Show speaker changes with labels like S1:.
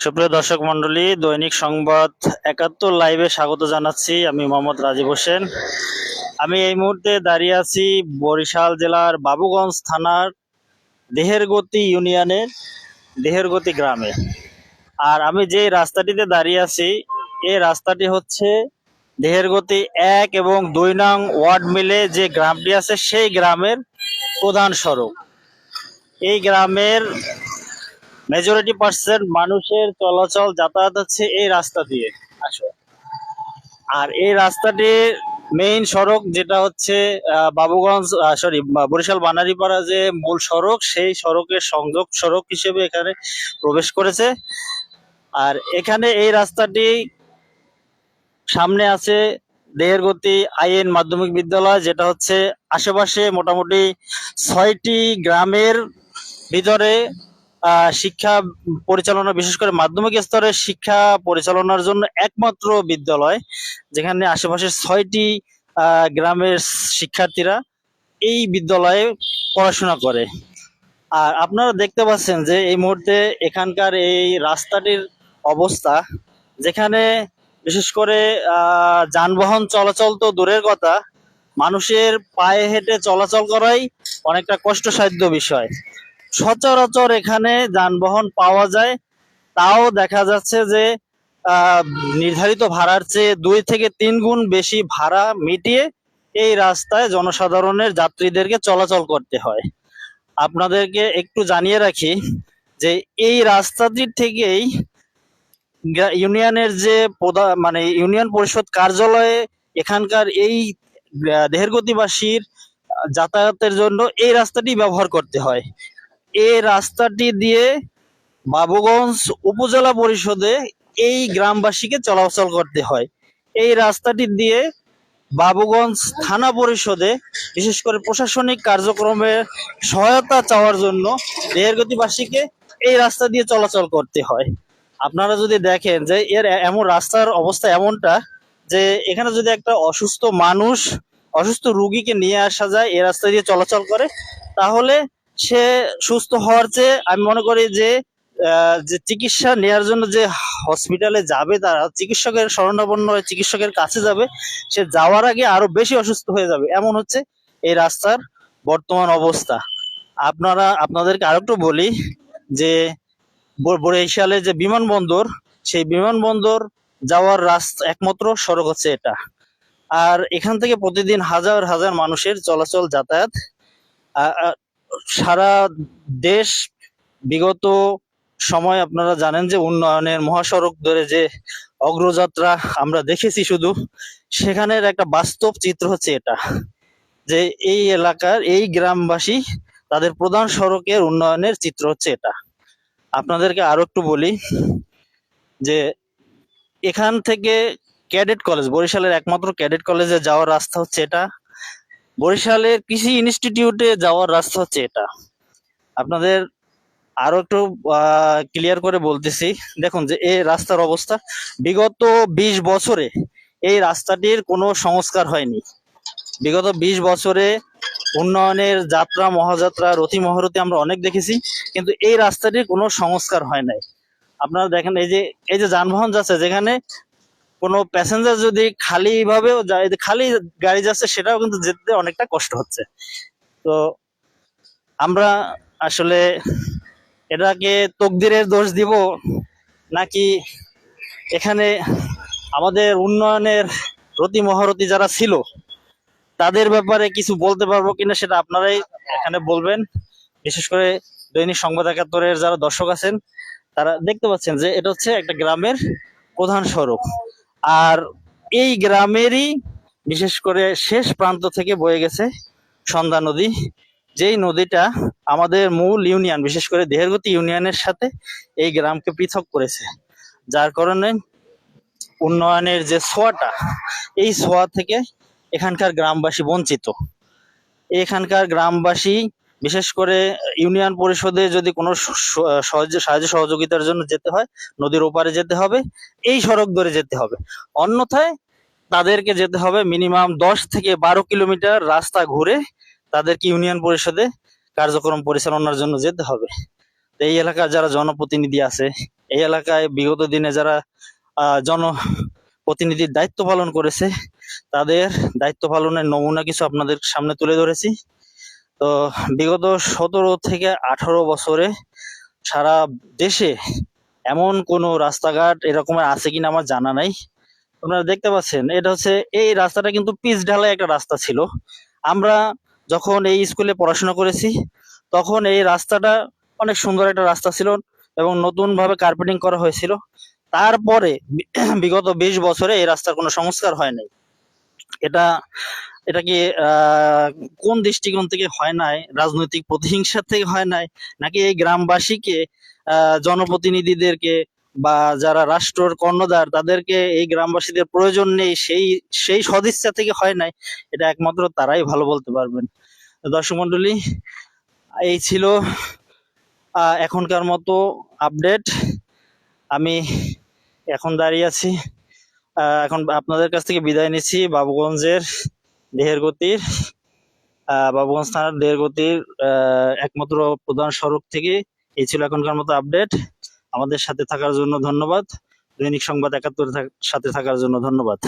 S1: সুপ্রিয় দর্শক মন্ডলী দৈনিক সংবাদ একাত্তর লাইভে স্বাগত জানাচ্ছি আমি মোহাম্মদ রাজীব হোসেন। আমি এই মুহূর্তে দাঁড়িয়ে আছি বরিশাল জেলার বাবুগঞ্জ থানার দেহেরগতি ইউনিয়নের দেহেরগতি গ্রামে। আর আমি যে রাস্তাটিতে দাঁড়িয়ে আছি এই রাস্তাটি হচ্ছে দেহেরগতি এক এবং দুই নং ওয়ার্ড মিলে যে গ্রামটি আছে, সেই গ্রামের প্রধান সড়ক। এই গ্রামের মেজরিটি পার্সেন্ট মানুষের চলাচল যাতায়াত হচ্ছে এই রাস্তা দিয়ে। আসো। আর এই রাস্তাটির মেইন সড়ক যেটা হচ্ছে বাবুগঞ্জ সরি বরিশাল বানারীপাড়া যে মূল সড়ক, সেই সড়কের সংযোগ সড়ক হিসেবে এখানে প্রবেশ করেছে। আর এখানে এই রাস্তাটি সামনে আছে দেহেরগতি আইএন মাধ্যমিক বিদ্যালয়, যেটা হচ্ছে আশেপাশে মোটামুটি ছয়টি গ্রামের ভিতরে শিক্ষা পরিচালনা, বিশেষ করে মাধ্যমিক স্তরে শিক্ষা পরিচালনার জন্য একমাত্র বিদ্যালয়, যেখানে আশেপাশের ছয়টি গ্রামের শিক্ষার্থীরা এই বিদ্যালয়ে পড়াশোনা করে। আর আপনারা দেখতে পাচ্ছেন যে এই মুহূর্তে এখানকার এই রাস্তাটির অবস্থা, যেখানে বিশেষ করে যানবাহন চলাচল তো দূরের কথা, মানুষের পায়ে হেঁটে চলাচল করাই অনেকটা কষ্টসাধ্য বিষয়। সচরাচর এখানে যানবাহন পাওয়া যায়। তাও দেখা যাচ্ছে যে নির্ধারিত ভাড়ার চেয়ে দুই থেকে তিন গুণ বেশি ভাড়া মিটিয়ে এই রাস্তায় জনসাধারণের যাত্রীদেরকে চলাচল করতে হয়। আপনাদেরকে একটু জানিয়ে রাখি যে, এই রাস্তাটির থেকেই ইউনিয়নের যে প্রধান মানে ইউনিয়ন পরিষদ কার্যালয়ে এখানকার এই দেহেরগতিবাসীর যাতায়াতের জন্য এই রাস্তাটি ব্যবহার করতে হয়। এই রাস্তাটি দিয়ে বাবুগঞ্জ উপজেলা পরিষদে এই গ্রামবাসীকে চলাচল করতে হয়। এই রাস্তাটি দিয়ে বাবুগঞ্জ থানা পরিষদে বিশেষ করে প্রশাসনিক কার্যক্রমে সহায়তা চাওয়ার জন্য দেহেরগতিবাসীকে এই রাস্তা দিয়ে চলাচল করতে হয়। আপনারা যদি দেখেন যে এর এমন রাস্তার অবস্থা এমনটা যে এখানে যদি একটা অসুস্থ মানুষ, অসুস্থ রুগীকে নিয়ে আসা যায় এই রাস্তা দিয়ে চলাচল করে, তাহলে সে সুস্থ হওয়ার চেয়ে আমি মনে করি যে যে চিকিৎসা নেওয়ার জন্য যে হসপিটালে যাবে তারা, চিকিৎসকের শরণাপন্ন হয়ে চিকিৎসকের কাছে যাবে, সে যাওয়ার আগে আরও বেশি অসুস্থ হয়ে যাবে। এমন হচ্ছে এই রাস্তার বর্তমান অবস্থা। আপনারা, আপনাদেরকে আরেকটু বলি যে বরিশালে যে বিমানবন্দর, সেই বিমানবন্দর যাওয়ার রাস্তা, একমাত্র সড়ক হচ্ছে এটা। আর এখান থেকে প্রতিদিন হাজার হাজার মানুষের চলাচল যাতায়াত সারা দেশ বিগত সময় আপনারা জানেন যে উন্নয়নের মহাসড়ক ধরে যে অগ্রযাত্রা আমরা দেখেছি শুধু, সেখানের একটা বাস্তব চিত্র হচ্ছে এটা, যে এই এলাকার, এই গ্রামবাসী তাদের প্রধান সড়কের উন্নয়নের চিত্র হচ্ছে এটা। আপনাদেরকে আরও একটু বলি যে এখান থেকে ক্যাডেট কলেজ, বরিশালের একমাত্র ক্যাডেট কলেজে যাওয়ার রাস্তা হচ্ছে এটা। বরিশালের কৃষি ইনস্টিটিউটে যাওয়ার রাস্তা হচ্ছে এটা। আপনাদের আরও একটু ক্লিয়ার করে বলতেছি। দেখুন যে এই রাস্তার অবস্থা, বিগত বিশ বছরে এই রাস্তাটির কোনো সংস্কার হয়নি। বিগত বিশ বছরে উন্নয়নের যাত্রা, মহাযাত্রা রথি মহারথী আমরা অনেক দেখেছি, কিন্তু এই রাস্তাটির কোনো সংস্কার হয় নাই। আপনারা দেখেন, এই যে এই যে যানবাহন যাচ্ছে, যেখানে কোনো প্যাসেঞ্জার যদি খালি ভাবেও যায় খালি গাড়ি যাচ্ছে, সেটাও কিন্তু যেতে অনেকটা কষ্ট হচ্ছে। তো আমরা আসলে এটাকে তকদিরের দোষ দিব নাকি এখানে আমাদের উন্নয়নের রতি মহারথী যারা ছিল, তাদের ব্যাপারে কিছু বলতে পারব কিনা সেটা আপনারাই এখানে বলবেন। বিশেষ করে দৈনিক সংবাদ একাত্তরের যারা দর্শক আছেন, তারা দেখতে পাচ্ছেন যে এটা হচ্ছে একটা গ্রামের প্রধান সড়ক। আর এই গ্রামেরই বিশেষ করে শেষ প্রান্ত থেকে বয়ে গেছে সন্ধ্যা নদী। যেই নদীটা আমাদের মূল ইউনিয়ন, বিশেষ করে দেহেরগতি ইউনিয়নের সাথে এই গ্রামকে পৃথক করেছে। যার কারণে উন্নয়নের যে ছোঁয়াটা, এই ছোঁয়া থেকে এখানকার গ্রামবাসী বঞ্চিত। এখানকার গ্রামবাসী বিশেষ করে ইউনিয়ন পরিষদে যদি কোনো সাহায্য সহযোগিতার জন্য যেতে হয়, নদীর ওপারে যেতে হবে, এই সড়ক ধরে যেতে হবে। অন্যথায় তাদেরকে যেতে হবে মিনিমাম দশ থেকে বারো কিলোমিটার রাস্তা ঘুরে তাদেরকে ইউনিয়ন পরিষদে কার্যক্রম পরিচালনার জন্য যেতে হবে। এই এলাকার যারা জনপ্রতিনিধি আছে, এই এলাকায় বিগত দিনে যারা জনপ্রতিনিধির দায়িত্ব পালন করেছে, তাদের দায়িত্ব পালনের নমুনা কিছু আপনাদের সামনে তুলে ধরেছি। তো বিগত সতেরো থেকে আঠারো বছরে সারা দেশে এমন কোনো রাস্তাঘাট এরকমের আছে কিনা আমার জানা নাই। আপনারা দেখতে পাচ্ছেন, এটা হচ্ছে এই রাস্তাটা কিন্তু পিচ ঢালাই একটা রাস্তা ছিল। আমরা যখন এই স্কুলে পড়াশোনা করেছি, তখন এই রাস্তাটা অনেক সুন্দর একটা রাস্তা ছিল এবং নতুন ভাবে কার্পেটিং করা হয়েছিল। তারপরে বিগত বিশ বছরে এই রাস্তার কোনো সংস্কার হয় নাই। এটা এটা কি কোন দৃষ্টিকোণ থেকে হয় নাই? রাজনৈতিক প্রতিহিংসা থেকে হয় নাই? নাকি এই গ্রামবাসীকে জনপ্রতিনিধিদেরকে বা যারা রাষ্ট্রর কর্ণধার, তাদেরকে এই গ্রামবাসীদের প্রয়োজন নেই, সেই সেই সদিচ্ছা থেকে হয় নাই? এটা একমাত্র তারাই ভালো বলতে পারবেন। দর্শক মন্ডলী, এই ছিল এখনকার মতো আপডেট। আমি এখন দাঁড়িয়ে আছি এখন আপনাদের কাছ থেকে বিদায় নিচ্ছি বাবুগঞ্জের দেহেরগতির গতির বাবুগঞ্জ থানার দেহের গতির একমাত্র প্রধান সড়ক থেকে এই ছিল এখনকার মতো আপডেট। আমাদের সাথে থাকার জন্য ধন্যবাদ। দৈনিক সংবাদ একাত্তর সাথে থাকার জন্য ধন্যবাদ।